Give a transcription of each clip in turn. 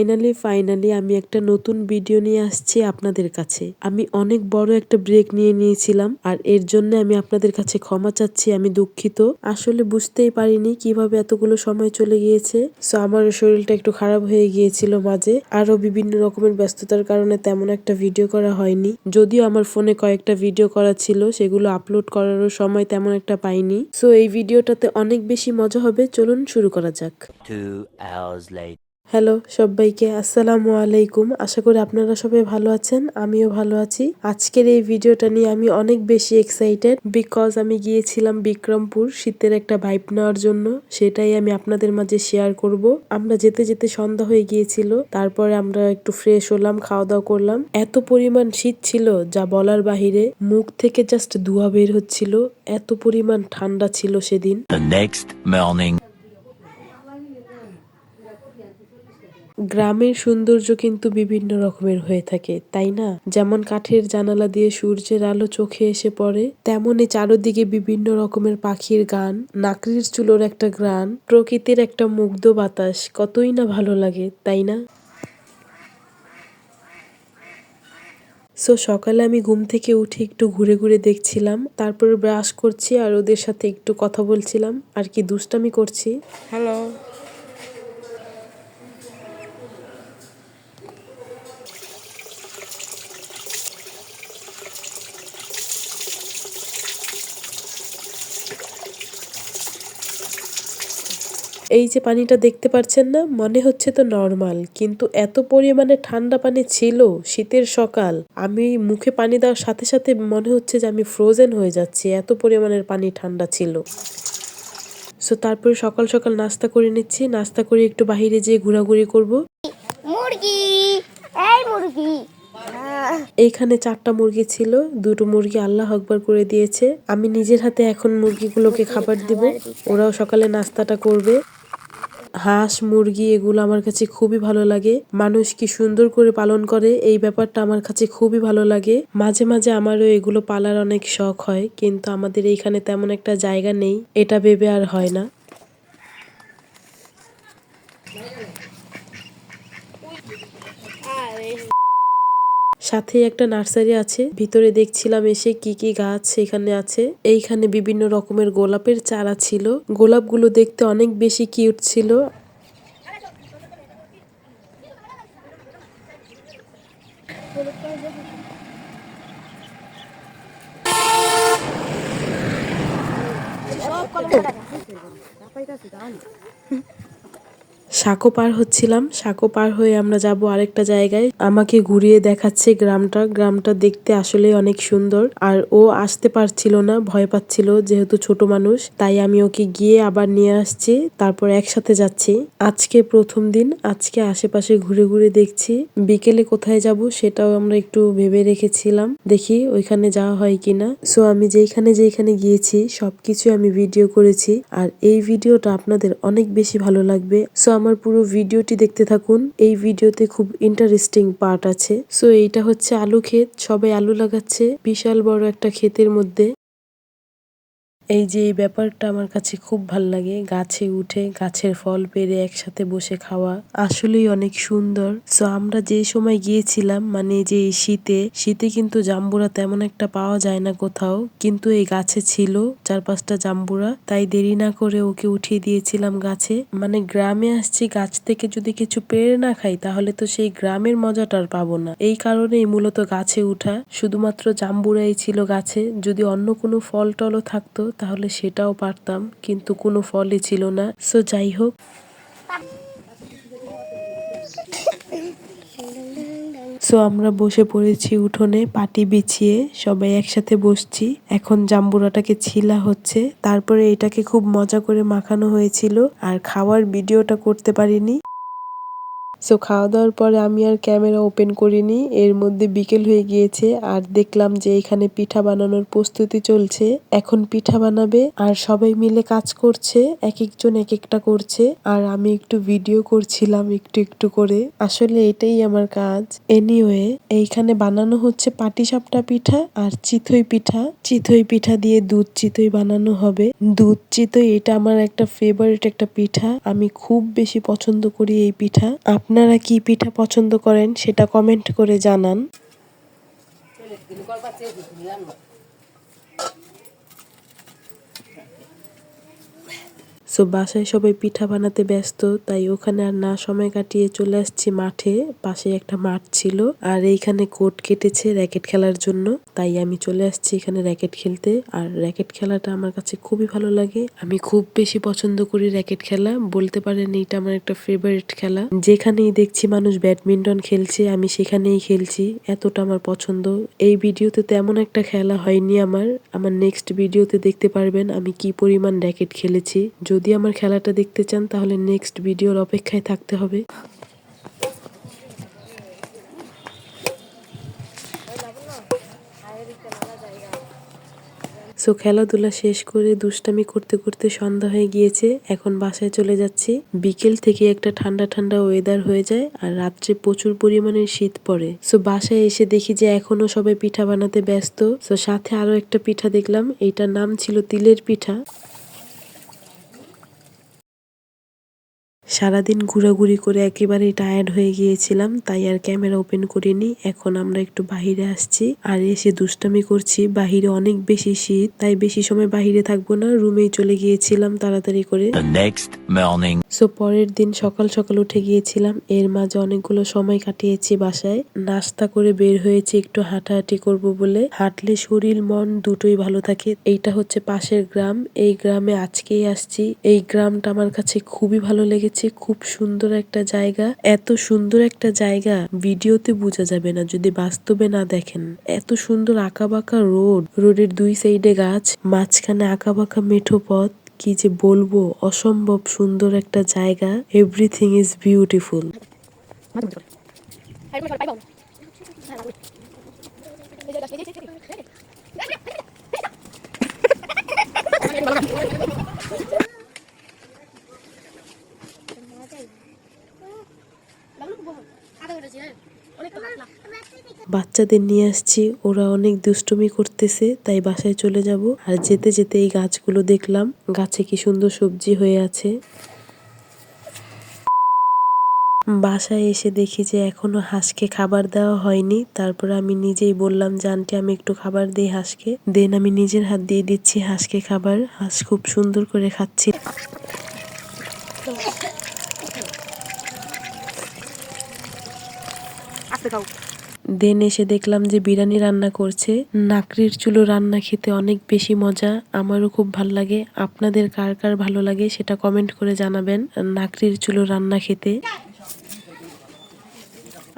Finally finally আমি একটা নতুন ভিডিও নিয়ে আসছি আপনাদের কাছে। আমি অনেক বড় একটা ব্রেক নিয়ে নিয়েছিলাম, আর এর জন্য আমি আপনাদের কাছে ক্ষমা চাচ্ছি, আমি দুঃখিত। আসলে বুঝতেই পারিনি কীভাবে এতগুলো সময় চলে গিয়েছে। সো আমার শরীরটা একটু খারাপ হয়ে গিয়েছিল মাঝে। আরও বিভিন্ন রকমের ব্যস্ততার কারণে তেমন একটা ভিডিও করা হয়নি। যদিও আমার ফোনে কয়েকটা ভিডিও করা ছিল, সেগুলো আপলোড করারও সময় তেমন একটা পাইনি। সো এই ভিডিওটাতে অনেক বেশি মজা হবে, চলুন শুরু করা যাক. হ্যালো সবাইকে, আসসালামু আলাইকুম। আশা করি আপনারা সবাই ভালো আছেন, আমিও ভালো আছি। আজকের এই ভিডিওটা নিয়ে আমি অনেক বেশি এক্সাইটেড বিকজ আমি গিয়েছিলাম বিক্রমপুর শীতের একটা ভাইব নেওয়ার জন্য। সেটাই আমি আপনাদের মাঝে শেয়ার করব। আমরা যেতে যেতে সন্ধ্যা হয়ে গিয়েছিল, তারপরে আমরা একটু ফ্রেশ হলাম খাওয়া দাওয়া করলাম। এত পরিমাণ শীত ছিল, যা বলার বাহিরে মুখ থেকে জাস্ট ধোয়া বের হচ্ছিল। এত পরিমাণ ঠান্ডা ছিল সেদিন। গ্রামের সৌন্দর্য কিন্তু বিভিন্ন রকমের হয়ে থাকে, তাই না? যেমন কাঠের জানালা দিয়ে সূর্যের আলো চোখে এসে পড়ে তেমনই চারদিকে বিভিন্ন রকমের পাখির গান নাকরির চুলোর একটা গ্রান, প্রকৃতির একটা মুগ্ধ বাতাস, কতই না ভালো লাগে, তাই না? সো সকালে আমি ঘুম থেকে উঠে একটু ঘুরে ঘুরে দেখছিলাম, তারপরে ব্রাশ করছি আর ওদের সাথে একটু কথা বলছিলাম, আর কি দুষ্টামি করছি। হ্যালো এই যে পানিটা দেখতে পাচ্ছেন না মনে হচ্ছে তো নর্মাল কিন্তু এত পরিমাণে ঠান্ডা পানি ছিল শীতের সকাল। আমি মুখে পানি দেওয়ার সাথে সাথে মনে হচ্ছে যে আমি ফ্রোজেন হয়ে যাচ্ছি এত পরিমাণের পানি ঠান্ডা ছিল। সো তারপরে সকাল সকাল নাস্তা করে নিচ্ছি নাস্তা করে একটু বাইরে যেয়ে ঘোরাঘুরি করব। মুরগি! এই মুরগি! এইখানে চারটা মুরগি ছিল দুটো মুরগি আল্লাহ আকবার করে দিয়েছে। আমি নিজের হাতে এখন মুরগিগুলোকে খাবার দিব ওরাও সকালে নাস্তাটা করবে। হাঁস, মুরগি এগুলো আমার কাছে খুবই ভালো লাগে। মানুষ কি সুন্দর করে পালন করে, এই ব্যাপারটা আমার কাছে খুবই ভালো লাগে। মাঝে মাঝে আমারও এগুলো পালার অনেক শখ হয়, কিন্তু আমাদের এইখানে তেমন একটা জায়গা নেই, এটা ভেবে আর হয় না। সাথে একটা নার্সারি আছে। ভিতরে দেখছিলাম এসে কি কি গাছ এখানে আছে। এইখানে বিভিন্ন রকমের গোলাপের চারা ছিল। গোলাপগুলো দেখতে অনেক বেশি কিউট ছিল। সাঁকো পার হচ্ছিলাম। সাঁকো পার হয়ে আমরা যাব আরেকটা জায়গায়। আমাকে ঘুরিয়ে দেখাচ্ছে গ্রামটা। গ্রামটা দেখতে আসলে অনেক সুন্দর। আর ও আসতে পারছিল না, ভয় পাচ্ছিল যেহেতু ছোট মানুষ। তাই আমি ওকে গিয়ে আবার নিয়ে আসছি, তারপর একসাথে যাচ্ছি। আজকে প্রথম দিন, আজকে আশেপাশে ঘুরে ঘুরে দেখছি। বিকেলে কোথায় যাব সেটাও আমরা একটু ভেবে রেখেছিলাম। দেখি ওইখানে যাওয়া হয় কিনা। সো আমি যেইখানে যেইখানে গিয়েছি সবকিছু আমি ভিডিও করেছি। আর এই ভিডিওটা আপনাদের অনেক বেশি ভালো লাগবে। সো আমার পুরো ভিডিওটি দেখতে থাকুন। এই ভিডিওতে খুব ইন্টারেস্টিং পার্ট আছে। সো এইটা হচ্ছে আলু ক্ষেত। সবাই আলু লাগাচ্ছে। বিশাল বড় একটা ক্ষেতের মধ্যে। এই যে এই ব্যাপারটা আমার কাছে খুব ভালো লাগে। গাছে উঠে গাছের ফল পেরে একসাথে বসে খাওয়া আসলেই অনেক সুন্দর। সো আমরা যে সময় গিয়েছিলাম মানে যে শীতে শীতে কিন্তু জাম্বুরা তেমন একটা পাওয়া যায় না কোথাও। কিন্তু এই গাছে ছিল চার পাঁচটা জাম্বুরা, তাই দেরি না করে ওকে উঠিয়ে দিয়েছিলাম গাছে। মানে গ্রামে আসছি, গাছ থেকে যদি কিছু পেরে না খাই, তাহলে তো সেই গ্রামের মজাটা আর পাবো না। এই কারণেই মূলত গাছে উঠা। শুধুমাত্র জাম্বুরাই ছিল গাছে। যদি অন্য কোনো ফল টলও থাকতো তাহলে সেটাও পারতাম, কিন্তু কোনো ফলই ছিল না। সো যাই হোক। সো আমরা বসে পড়েছি উঠোনে, পাটি বিছিয়ে, সবাই একসাথে বসছি। এখন জাম্বুরাটাকে ছিলা হচ্ছে। তারপরে এটাকে খুব মজা করে মাখানো হয়েছিল, আর খাওয়ার ভিডিওটা করতে পারিনি। সো খাওয়া দাওয়ার পরে আমি আর ক্যামেরা ওপেন করিনি। এর মধ্যে বিকেল হয়ে গিয়েছে আর দেখলাম যে এখানে পিঠা বানানোর প্রস্তুতি চলছে। এখন পিঠা বানাবে আর সবাই মিলে কাজ করছে এক একজন এক একটা করছে। আর আমি একটু ভিডিও করছিলাম একটু একটু করে। আসলে এটাই আমার কাজ। এনিওয়ে এইখানে বানানো হচ্ছে পাটিসাপটা পিঠা আর চিতই পিঠা। চিতই পিঠা দিয়ে দুধ চিতই বানানো হবে। দুধ চিতই, এটা আমার একটা ফেভারিট একটা পিঠা। আমি খুব বেশি পছন্দ করি এই পিঠা। আপনারা কি পিঠা পছন্দ করেন সেটা কমেন্ট করে জানান। সো বাসায় সবাই পিঠা বানাতে ব্যস্ত, তাই ওখানে আর না সময় কাটিয়ে চলে আসছি মাঠে। পাশে একটা মাঠ ছিল, আর এইখানে কোট কেটেছে র্যাকেট খেলার জন্য। তাই আমি চলে আসছি এখানে র্যাকেট খেলতে, আর র্যাকেট খেলাটা আমার কাছে খুবই ভালো লাগে। আমি খুব বেশি পছন্দ করি র্যাকেট খেলা, বলতে পারেন এটা আমার একটা ফেভারিট খেলা। যেখানেই দেখছি মানুষ ব্যাডমিন্টন খেলছে, আমি সেখানেই খেলছি, এতটা আমার পছন্দ। এই ভিডিওতে তেমন একটা খেলা হয়নি আমার। আমার নেক্সট ভিডিওতে দেখতে পারবেন আমি কি পরিমাণ র্যাকেট খেলেছি। যদি আমার খেলাটা দেখতে চান, তাহলে নেক্সট ভিডিওর অপেক্ষায় থাকতে হবে। সো খেলাধুলা শেষ করে দুষ্টামি করতে করতে সন্ধ্যা হয়ে গিয়েছে। এখন বাসায় চলে যাচ্ছি। বিকেল থেকে একটা ঠান্ডা ঠান্ডা ওয়েদার হয়ে যায় আর রাত্রে প্রচুর পরিমাণে শীত পড়ে। সো বাসায় এসে দেখি যে এখনও সবাই পিঠা বানাতে ব্যস্ত। সো সাথে আরও একটা পিঠা দেখলাম। এইটার নাম ছিল তিলের পিঠা। সারাদিন ঘোরাঘুরি করে একেবারেই টায়ার্ড হয়ে গিয়েছিলাম তাই আর ক্যামেরা ওপেন করিনি। এখন আমরা একটু বাহিরে আসছি আর এসে দুষ্টামি করছি। বাহিরে অনেক বেশি শীত তাই বেশি সময় বাহিরে থাকব না রুমেই চলে গিয়েছিলাম তাড়াতাড়ি করে। সো পরের দিন সকাল সকাল উঠে গিয়েছিলাম এর মাঝে অনেকগুলো সময় কাটিয়েছি বাসায়। নাস্তা করে বের হয়েছি একটু হাঁটাহাঁটি করব বলে। হাঁটলে শরীর মন দুটোই ভালো থাকে। এইটা হচ্ছে পাশের গ্রাম এই গ্রামে আজকেই আসছি। এই গ্রামটা আমার কাছে খুবই ভালো লেগেছে। খুব সুন্দর একটা জায়গা। এত সুন্দর একটা জায়গা ভিডিওতে বোঝা যাবে না যদি বাস্তবে না দেখেন। এত সুন্দর আঁকাবাঁকা রোড রোডের দুই সাইডে গাছ মাঝখানে আঁকাবাঁকা মেঠো পথ কি যে বলব অসম্ভব সুন্দর একটা জায়গা। এভরিথিং ইজ বিউটিফুল বাচ্চাদের নিয়ে আসছি, ওরা অনেক দুষ্টুমি করতেছে, তাই বাসায় চলে যাব। আর যেতে যেতে এই গাছগুলো দেখলাম, গাছে কি সুন্দর সবজি হয়ে আছে। বাসায় এসে দেখি যে এখনও হাঁসকে খাবার দেওয়া হয়নি। তারপর আমি নিজেই বললাম যে আমি একটু খাবার দিই হাঁসকে। দেন আমি নিজের হাত দিয়ে দিচ্ছি হাঁসকে খাবার। হাঁস খুব সুন্দর করে খাচ্ছি। দেন এসে দেখলাম যে বিরিয়ানি রান্না করছে। নাকড়ির চুলো রান্না খেতে অনেক বেশি মজা, আমারও খুব ভালো লাগে। আপনাদের কার কার ভালো লাগে সেটা কমেন্ট করে জানাবেন, নাকড়ির চুলো রান্না খেতে।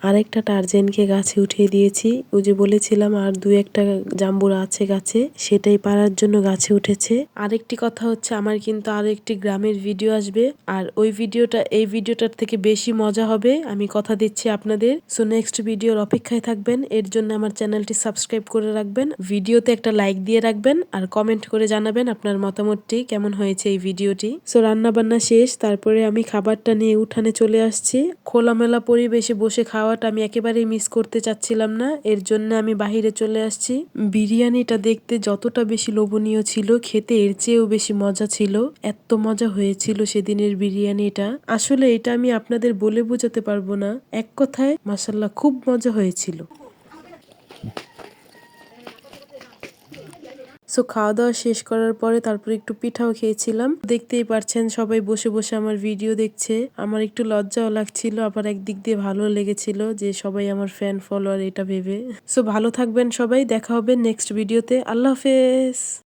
আরেকটা টার্জেনকে গাছে উঠিয়ে দিয়েছি। ওই যে বলেছিলাম, আর দু একটা জাম্বুরা আছে গাছে, সেটাই পারার জন্য গাছে উঠেছে। আরেকটি কথা হচ্ছে, আমার কিন্তু আরও একটি গ্রামের ভিডিও আসবে, আর ওই ভিডিওটা, এই ভিডিওটার থেকে বেশি মজা হবে। আমি কথা দিচ্ছি আপনাদের। সো নেক্সট ভিডিওর অপেক্ষায় থাকবেন। এর জন্য আমার চ্যানেলটি সাবস্ক্রাইব করে রাখবেন। ভিডিওতে একটা লাইক দিয়ে রাখবেন, আর কমেন্ট করে জানাবেন আপনার মতামতটি কেমন হয়েছে এই ভিডিওটি। সো রান্না বান্না শেষ, তারপরে আমি খাবারটা নিয়ে উঠানে চলে আসছি। খোলামেলা পরিবেশে বসে খাওয়াটা আমি একেবারেই মিস করতে চাচ্ছিলাম না। এর জন্য আমি বাহিরে চলে আসছি। বিরিয়ানিটা দেখতে যতটা বেশি লোভনীয় ছিল, খেতে এর চেয়েও বেশি মজা ছিল। এত মজা হয়েছিল সেদিনের বিরিয়ানিটা। আসলে এটা আমি আপনাদের বলে বোঝাতে পারব না। এক কথায় মাসাল্লাহ খুব মজা হয়েছিল। সো খাওয়া দাওয়া শেষ করার পরে তারপর একটু পিঠাও খেয়েছিলাম। দেখতেই পারছেন, সবাই বসে বসে আমার ভিডিও দেখছে। আমার একটু লজ্জাও লাগছিল, আবার একদিক দিয়ে ভালো লেগেছিল যে সবাই আমার ফ্যান ফলোয়ার এটা ভেবে। সো ভালো থাকবেন সবাই, দেখা হবে নেক্সট ভিডিওতে আল্লাহ হাফেজ!